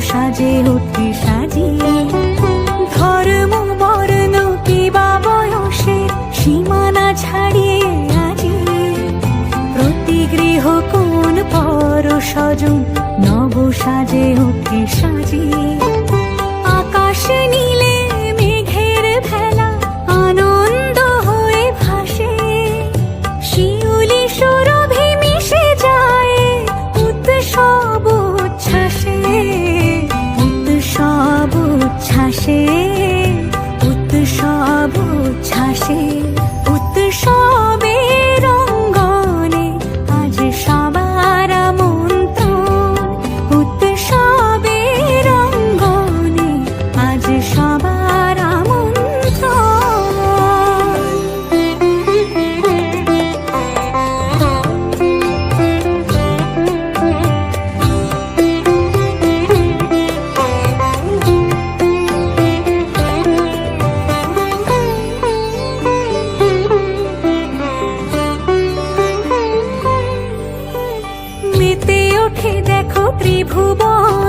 সাজে অতি সাজিয়ে। ধর্ম, বর্ণ বয়সে সীমানা ছাড়িয়ে আজি। প্রতি গৃহ কোন পর সজন নব সাজে অতি সাজিয়ে। ত্রিভুবন।